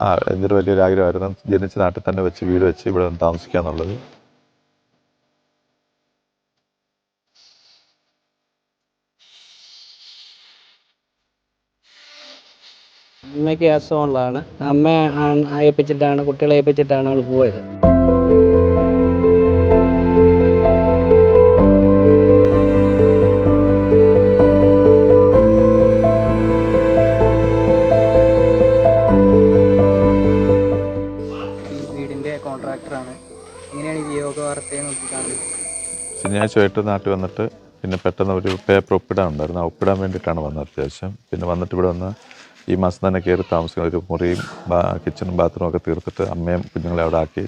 ആ എന്റെ ഒരു വലിയൊരു ആഗ്രഹമായിരുന്നു. ജനിച്ച നാട്ടിൽ തന്നെ വെച്ച് വീട് വെച്ച് ഇവിടെ വന്ന് താമസിക്കുക എന്നുള്ളത് അമ്മയ്ക്ക് അസുഖമുള്ളതാണ്. അമ്മ ഏൽപ്പിച്ചിട്ടാണ് കുട്ടികളെ ഏൽപ്പിച്ചിട്ടാണ് അവൾ പോയത്. കോൺട്രാക്ടറാണ് ഇങ്ങനെയാണ് ഈ യോഗ വാർത്തയെ നോക്കിക്കാണുന്നത്? ശനിയാഴ്ച വൈകിട്ട് നാട്ടിൽ വന്നിട്ട് പിന്നെ പെട്ടെന്ന് ഒരു പേപ്പർ ഒപ്പിടാൻ ഉണ്ടായിരുന്നു. ആ ഒപ്പിടാൻ വേണ്ടിയിട്ടാണ് വന്നത് അത്യാവശ്യം. പിന്നെ വന്നിട്ട് ഇവിടെ വന്ന് ഈ മാസം തന്നെ കയറി താമസിക്കുന്ന ഒരു മുറിയും കിച്ചണും ബാത്റൂം ഒക്കെ തീർത്തിട്ട് അമ്മയും കുഞ്ഞുങ്ങളെ അവിടെ ആക്കി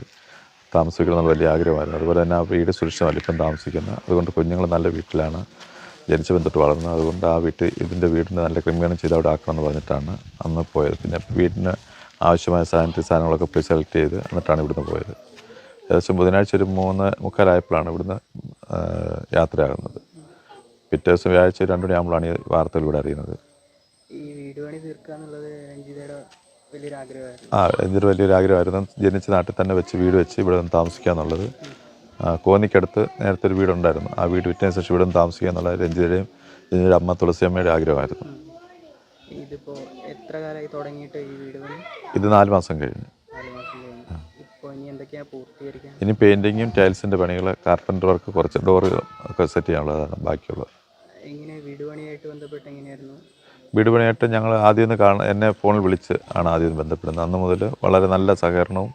താമസിക്കണം എന്നുള്ള വലിയ ആഗ്രഹമായിരുന്നു. അതുപോലെ തന്നെ ആ വീട് സുരക്ഷിതമല്ല ഇപ്പം താമസിക്കുന്നത്. അതുകൊണ്ട് കുഞ്ഞുങ്ങൾ നല്ല വീട്ടിലാണ് ജനിച്ച ബന്ധപ്പെട്ട് വളർന്നത്. അതുകൊണ്ട് ആ വീട്ടിൽ ഇതിന്റെ വീടിന് നല്ല ക്രമീകരണം ചെയ്ത് അവിടെ ആക്കണം എന്ന് പറഞ്ഞിട്ടാണ് അന്ന് പോയത്. പിന്നെ വീടിന് ആവശ്യമായ സാനിറ്ററി സാധനങ്ങളൊക്കെ പോയി സെലക്ട് ചെയ്ത് എന്നിട്ടാണ് ഇവിടുന്ന് പോയത്. ഏകദേശം ബുധനാഴ്ച ഒരു മൂന്ന് മുക്കാലായപ്പോഴാണ് ഇവിടുന്ന് യാത്രയാകുന്നത്. പിറ്റേ ദിവസം വ്യാഴ്ച ഒരു രണ്ട് മണിയാകുമ്പോഴാണ് ഈ വാർത്തകൾ ഇവിടെ അറിയുന്നത്. ആ എന്തൊരു വലിയൊരു ആഗ്രഹമായിരുന്നു. ജനിച്ച നാട്ടിൽ തന്നെ വെച്ച് വീട് വെച്ച് ഇവിടെ വന്ന് താമസിക്കുക എന്നുള്ളത്. കോന്നിക്കടുത്ത് നേരത്തെ ഒരു വീടുണ്ടായിരുന്നു. ആ വീട് വിറ്റതിന് ശേഷം ഇവിടെ നിന്ന് താമസിക്കുക എന്നുള്ള രഞ്ജിതയുടെയും രഞ്ജിതയുടെ അമ്മ തുളസിയമ്മയുടെ ആഗ്രഹമായിരുന്നു. ഇതിപ്പോൾ എത്ര കാലമായി തുടങ്ങിയിട്ട് ഈ വീട് പണി? ഇത് നാല് മാസം കഴിഞ്ഞു. നാല് മാസം കഴിഞ്ഞു. ഇപ്പോൾ ഇനി എന്തൊക്കെയാണ് പൂർത്തീകരിക്കാൻ? ഇനി പെയിന്റിങ്ങും ടൈൽസിന്റെ പണികൾ കാർപ്പന്റർ വർക്ക് കുറച്ച് ഡോറുകൾ ഒക്കെ സെറ്റ് ചെയ്യാനുള്ളതാണ് ബാക്കിയുള്ളത്. എങ്ങനെ വീട് പണിയായിട്ട് ബന്ധപ്പെട്ട് എങ്ങനെയായിരുന്നു? വീട് പണിയായിട്ട് ഞങ്ങൾ ആദ്യം ഒന്ന് കാണാൻ എന്നെ ഫോണിൽ വിളിച്ച് ആണ് ആദ്യം ഒന്ന് ബന്ധപ്പെടുന്നത്. അന്ന് മുതൽ വളരെ നല്ല സഹകരണവും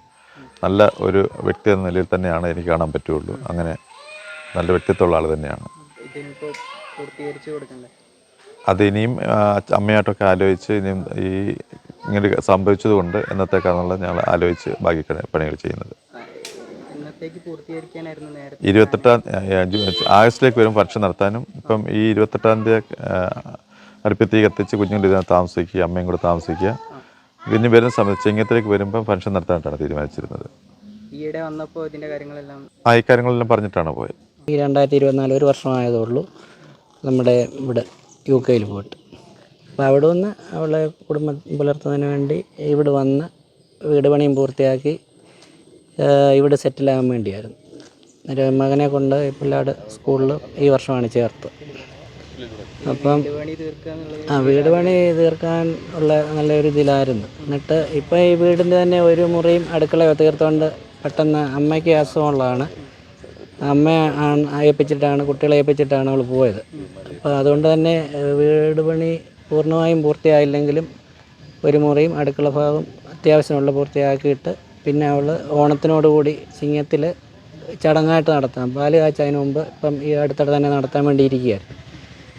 നല്ല ഒരു വ്യക്തി എന്ന നിലയിൽ തന്നെയാണ് എനിക്ക് കാണാൻ പറ്റുള്ളൂ. അങ്ങനെ നല്ല വ്യക്തിത്വമുള്ള ആൾ തന്നെയാണ്. ഇതിനിപ്പോൾ പൂർത്തീകരിച്ച് കൊടുക്കണ്ടേ? അത് ഇനിയും അമ്മയായിട്ടൊക്കെ ആലോചിച്ച് ഇനിയും ഈ ഇങ്ങനെ സംഭവിച്ചത് കൊണ്ട് എന്നത്തേക്കാണെന്നുള്ളത് ഞങ്ങൾ ആലോചിച്ച് ബാക്കി പണികൾ ചെയ്യുന്നത്. ഇരുപത്തെട്ടാം ആഗസ്റ്റിലേക്ക് വരും ഫംഗ്ഷൻ നടത്താനും. ഇപ്പം ഈ ഇരുപത്തെട്ടാം തീയതി അടുപ്പത്തി കത്തിച്ച് കുഞ്ഞുങ്ങളുടെ ഇതിനകത്ത് താമസിക്കുക അമ്മയും കൂടെ താമസിക്കുക. പിന്നെ വരുന്ന സമയത്ത് ചെങ്ങത്തിലേക്ക് വരുമ്പോൾ ഫംഗ്ഷൻ നടത്താനായിട്ടാണ് തീരുമാനിച്ചിരുന്നത്. ഈയിടെ വന്നപ്പോൾ ഇതിന്റെ കാര്യങ്ങളെല്ലാം ആ ഈ കാര്യങ്ങളെല്ലാം പറഞ്ഞിട്ടാണ് പോയത്. ഈ രണ്ടായിരത്തി ഇരുപത്തിനാല് ഒരു വർഷമായതേ ഉള്ളൂ. നമ്മുടെ ഇവിടെ യു കെയിൽ പോയിട്ട്. അപ്പോൾ അവിടെ നിന്ന് അവളെ കുടുംബം പുലർത്തുന്നതിന് വേണ്ടി ഇവിടെ വന്ന് വീട് പണിയും പൂർത്തിയാക്കി ഇവിടെ സെറ്റിലാകാൻ വേണ്ടിയായിരുന്നു. ഒരു മകനെ കൊണ്ട് പിള്ളേട് സ്കൂളിൽ ഈ വർഷമാണ് ചേർത്ത്. അപ്പം ആ വീട് പണി തീർക്കാൻ ഉള്ള നല്ലൊരു ഇതിലായിരുന്നു. എന്നിട്ട് ഇപ്പം ഈ വീടിന്റെ തന്നെ ഒരു മുറിയും അടുക്കളയോ തീർത്തുകൊണ്ട് പെട്ടെന്ന് അമ്മയ്ക്ക് അസുഖമുള്ളതാണ്. അമ്മ ആണ് ഏൽപ്പിച്ചിട്ടാണ് കുട്ടികളെ ഏൽപ്പിച്ചിട്ടാണ് അവൾ പോയത്. അപ്പോൾ അതുകൊണ്ട് തന്നെ വീട് പണി പൂർണമായും പൂർത്തിയായില്ലെങ്കിലും ഒരു മുറിയും അടുക്കള ഭാഗം അത്യാവശ്യമുള്ള പൂർത്തിയാക്കിയിട്ട് പിന്നെ അവൾ ഓണത്തിനോടുകൂടി ചിങ്ങത്തിൽ ചടങ്ങായിട്ട് നടത്താം. പാൽ കാച്ചതിന് മുമ്പ് ഇപ്പം ഈ അടുത്തിടെ തന്നെ നടത്താൻ വേണ്ടി ഇരിക്കുകയായിരുന്നു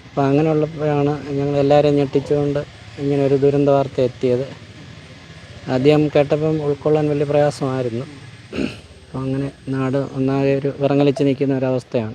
അപ്പോൾ അങ്ങനെയുള്ളപ്പോഴാണ് ഞങ്ങൾ എല്ലാവരെയും ഞെട്ടിച്ചുകൊണ്ട് ഇങ്ങനെ ഒരു ദുരന്ത വാർത്ത എത്തിയത്. ആദ്യം കേട്ടപ്പം ഉൾക്കൊള്ളാൻ വലിയ പ്രയാസമായിരുന്നു. അപ്പോൾ അങ്ങനെ നാട് ഒന്നാകെ ഒരു വിറങ്ങലിച്ച് നിൽക്കുന്ന ഒരവസ്ഥയാണ്.